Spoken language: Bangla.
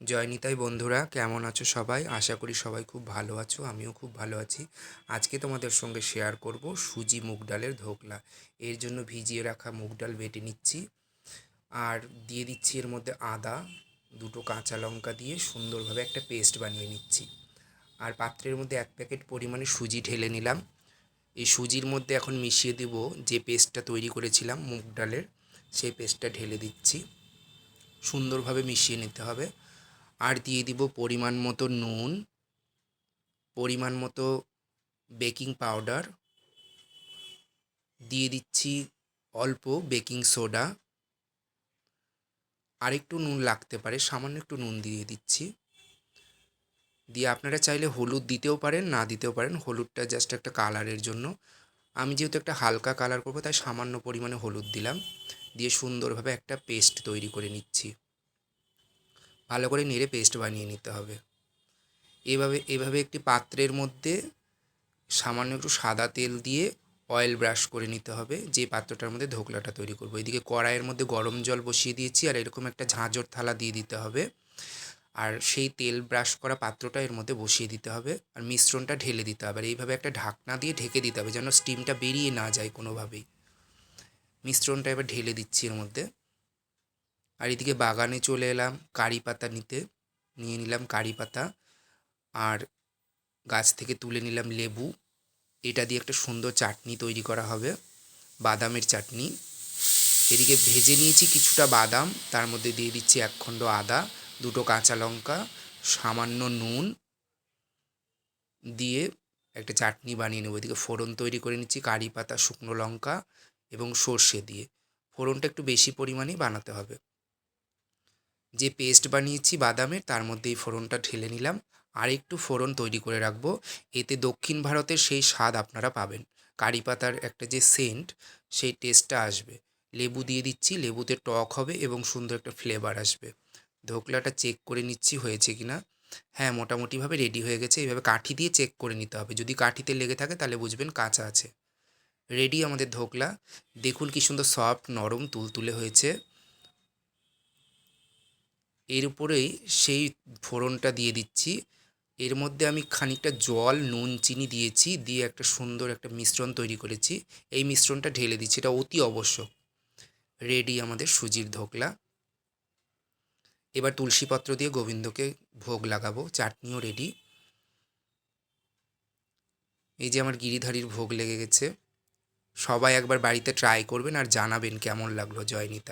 জয়নিতাই বন্ধুরা, কেমন আছো সবাই? আশা করি সবাই খুব ভালো আছো, আমিও খুব ভালো আছি। আজকে তোমাদের সঙ্গে শেয়ার করব সুজি মুগ ডালের ধোকলা। এর জন্য ভিজিয়ে রাখা মুগ ডাল বেটে নিচ্ছি। আর দিয়ে দিচ্ছি এর মধ্যে আদা, দুটো কাঁচা লঙ্কা দিয়ে সুন্দরভাবে একটা পেস্ট বানিয়ে নিচ্ছি। আর পাত্রের মধ্যে এক প্যাকেট পরিমাণে সুজি ঢেলে নিলাম। এই সুজির মধ্যে এখন মিশিয়ে দেব যে পেস্টটা তৈরি করেছিলাম মুগ ডালের, সেই পেস্টটা ঢেলে দিচ্ছি। সুন্দরভাবে মিশিয়ে নিতে হবে। আর দিয়ে দিব পরিমাণ মতো নুন, পরিমাণ মতো বেকিং পাউডার, দিয়ে দিচ্ছি অল্প বেকিং সোডা আর একটু নুন লাগতে পারে, সামান্য একটু নুন দিয়ে দিচ্ছি। দিয়ে আপনারা চাইলে হলুদ দিতেও পারেন, না দিতেও পারেন, হলুদটা জাস্ট একটা কালারের জন্য। আমি যেহেতু একটা হালকা কালার করব, তাই সামান্য পরিমাণে হলুদ দিলাম। দিয়ে সুন্দরভাবে একটা পেস্ট তৈরি করে নিচ্ছি। ভালো করে নেড়ে পেস্ট বানিয়ে নিতে হবে। এভাবে এভাবে একটি পাত্রের মধ্যে সামান্য একটু সাদা তেল দিয়ে অয়েল ব্রাশ করে নিতে হবে, যে পাত্রটার মধ্যে ধোকলাটা তৈরি করব। এদিকে কড়াইয়ের মধ্যে গরম জল বসিয়ে দিয়েছি আর এরকম একটা ঝাঁঝর থালা দিয়ে দিতে হবে। আর সেই তেল ব্রাশ করা পাত্রটা এর মধ্যে বসিয়ে দিতে হবে আর মিশ্রণটা ঢেলে দিতে হবে। আর এইভাবে একটা ঢাকনা দিয়ে ঢেকে দিতে হবে যেন স্টিমটা বেরিয়ে না যায় কোনোভাবেই। মিশ্রণটা এবার ঢেলে দিচ্ছি এর মধ্যে। আর এদিকে বাগানে চলে এলাম কারি পাতা নিতে। নিয়ে নিলাম কারি পাতা আর গাছ থেকে তুলে নিলাম লেবু। এটা দিয়ে একটা সুন্দর চাটনি তৈরি করা হবে, বাদামের চাটনি। এদিকে ভেজে নিয়েছি কিছুটা বাদাম, তার মধ্যে দিয়ে দিচ্ছি এক খণ্ড আদা, দুটো কাঁচা লঙ্কা, সামান্য নুন দিয়ে একটা চাটনি বানিয়ে নেব। এদিকে ফোড়ন তৈরি করে নিচ্ছি কারি পাতা, শুকনো লঙ্কা এবং সর্ষে দিয়ে। ফোড়নটা একটু বেশি পরিমাণেই বানাতে হবে। যে পেস্ট বানিয়েছি বাদামের, তার মধ্যে এই ফোড়নটা ঢেলে নিলাম। আর একটু ফোড়ন তৈরি করে রাখব। এতে দক্ষিণ ভারতের সেই স্বাদ আপনারা পাবেন। কারি পাতার একটা যে সেন্ট, সেই টেস্টটা আসবে। লেবু দিয়ে দিচ্ছি, লেবুতে টক হবে এবং সুন্দর একটা ফ্লেভার আসবে। ধোকলাটা চেক করে নিচ্ছি হয়েছে কি না হ্যাঁ মোটামুটিভাবে রেডি হয়ে গেছে। এইভাবে কাঠি দিয়ে চেক করে নিতে হবে। যদি কাঠিতে লেগে থাকে, তাহলে বুঝবেন কাঁচা আছে। রেডি আমাদের ধোকলা। দেখুন কি সুন্দর সফট, নরম, তুলতুলে হয়েছে। এর উপরেই সেই ফোড়নটা দিয়ে দিচ্ছি। এর মধ্যে আমি খানিকটা জল, নুন, চিনি দিয়েছি, দিয়ে একটা সুন্দর একটা মিশ্রণ তৈরি করেছি। এই মিশ্রণটা ঢেলে দিচ্ছি, এটা অতি আবশ্যক। রেডি আমাদের সুজির ধোকলা এবার তুলসীপত্র দিয়ে গোবিন্দকে ভোগ লাগাবো, চাটনিও রেডি এই যে আমার গিরিধারীর ভোগ লেগে গেছে। সবাই একবার বাড়িতে ট্রাই করবেন আর জানাবেন কেমন লাগল জয়নিতা